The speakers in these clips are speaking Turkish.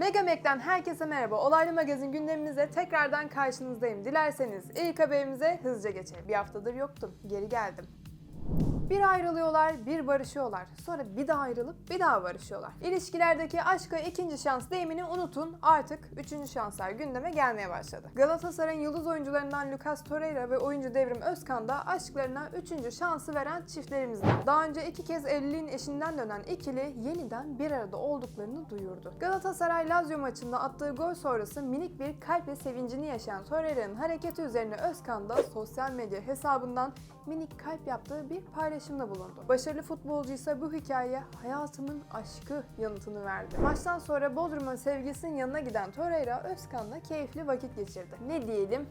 Megamek'ten herkese merhaba. Olaylı Magazin gündemimize tekrardan karşınızdayım. Dilerseniz ilk haberimize hızlıca geçelim. Bir haftadır yoktum. Geri geldim. Bir ayrılıyorlar, bir barışıyorlar. Sonra bir daha ayrılıp bir daha barışıyorlar. İlişkilerdeki aşka ikinci şans deyimini unutun. Artık üçüncü şanslar gündeme gelmeye başladı. Galatasaray'ın yıldız oyuncularından Lucas Torreira ve oyuncu Devrim Özkan da aşklarına üçüncü şansı veren çiftlerimizden. Daha önce iki kez evliliğin eşinden dönen ikili yeniden bir arada olduklarını duyurdu. Galatasaray Lazio maçında attığı gol sonrası minik bir kalp ve sevincini yaşayan Torreira'nın hareketi üzerine Özkan da sosyal medya hesabından minik kalp yaptığı bir paylaşımda bulundu. Başarılı futbolcu ise bu hikayeye hayatımın aşkı yanıtını verdi. Maçtan sonra Bodrum'a sevgilisinin yanına giden Torreira Özkan'la keyifli vakit geçirdi. Ne diyelim?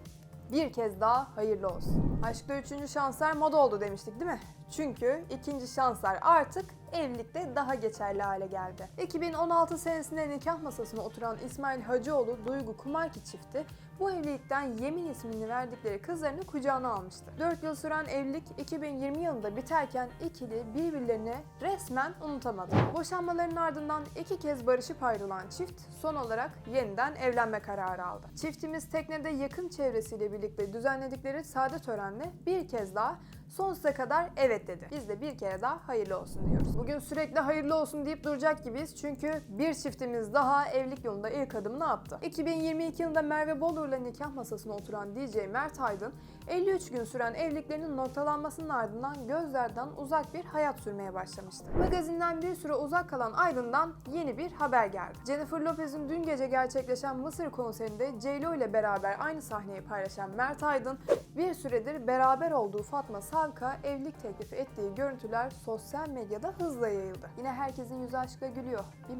Bir kez daha hayırlı olsun. Aşkta üçüncü şanslar moda oldu demiştik değil mi? Çünkü ikinci şanslar artık evlilikte daha geçerli hale geldi. 2016 senesinde nikah masasına oturan İsmail Hacıoğlu Duygu Kumarki çifti bu evlilikten Yemin ismini verdikleri kızlarını kucağına almıştı. 4 yıl süren evlilik 2020 yılında biterken ikili birbirlerini resmen unutamadı. Boşanmaların ardından iki kez barışıp ayrılan çift son olarak yeniden evlenme kararı aldı. Çiftimiz teknede yakın çevresiyle birlikte düzenledikleri sade törenle bir kez daha sonsuza kadar evet dedi. Biz de bir kere daha hayırlı olsun diyoruz. Bugün sürekli hayırlı olsun deyip duracak gibiyiz çünkü bir çiftimiz daha evlilik yolunda ilk adımını attı. 2022 yılında Merve Bolur'la nikah masasına oturan DJ Mert Aydın 53 gün süren evliliklerinin noktalanmasının ardından gözlerden uzak bir hayat sürmeye başlamıştı. Magazinden bir süre uzak kalan Aydın'dan yeni bir haber geldi. Jennifer Lopez'in dün gece gerçekleşen Mısır konserinde J.Lo ile beraber aynı sahneyi paylaşan Mert Aydın bir süredir beraber olduğu Fatma Savka evlilik teklifi ettiği görüntüler sosyal medyada hızla yayıldı. Yine herkesin yüzü aşkla gülüyor. Bir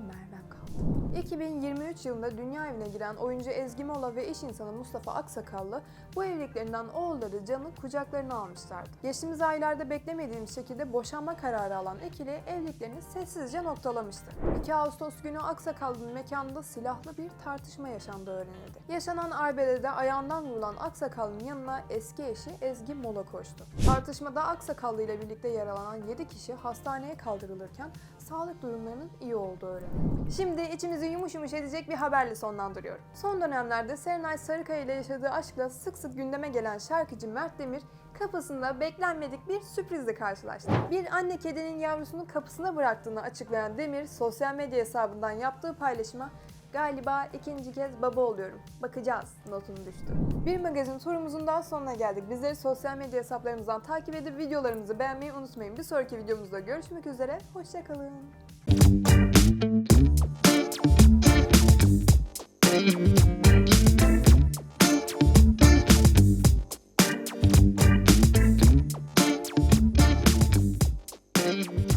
kaldı. 2023 yılında dünya evine giren oyuncu Ezgi Mola ve iş insanı Mustafa Aksakallı bu evliliklerinden oğulları Can'ı kucaklarına almışlardı. Geçtiğimiz aylarda beklemediğimiz şekilde boşanma kararı alan ikili evliliklerini sessizce noktalamıştı. 2 Ağustos günü Aksakallı'nın mekanında silahlı bir tartışma yaşandığı öğrenildi. Yaşanan arbedede ayağından vurulan Aksakallı'nın yanına eski eşi Ezgi Mola koştu. Tartışmada Aksakallı ile birlikte yaralanan 7 kişi hastaneye kaldırılırken sağlık durumlarının iyi olduğu öğrenildi. Şimdi içimizi yumuş yumuş edecek bir haberle sonlandırıyorum. Son dönemlerde Serenay Sarıkaya ile yaşadığı aşkla sık sık gündeme gelen şarkıcı Mert Demir kapısında beklenmedik bir sürprizle karşılaştı. Bir anne kedinin yavrusunu kapısına bıraktığını açıklayan Demir sosyal medya hesabından yaptığı paylaşıma Galiba ikinci kez baba oluyorum. Bakacağız notunu düştü. Bir magazin turumuzun daha sonuna geldik. Bizleri sosyal medya hesaplarımızdan takip edip videolarımızı beğenmeyi unutmayın. Bir sonraki videomuzda görüşmek üzere. Hoşçakalın. Bye.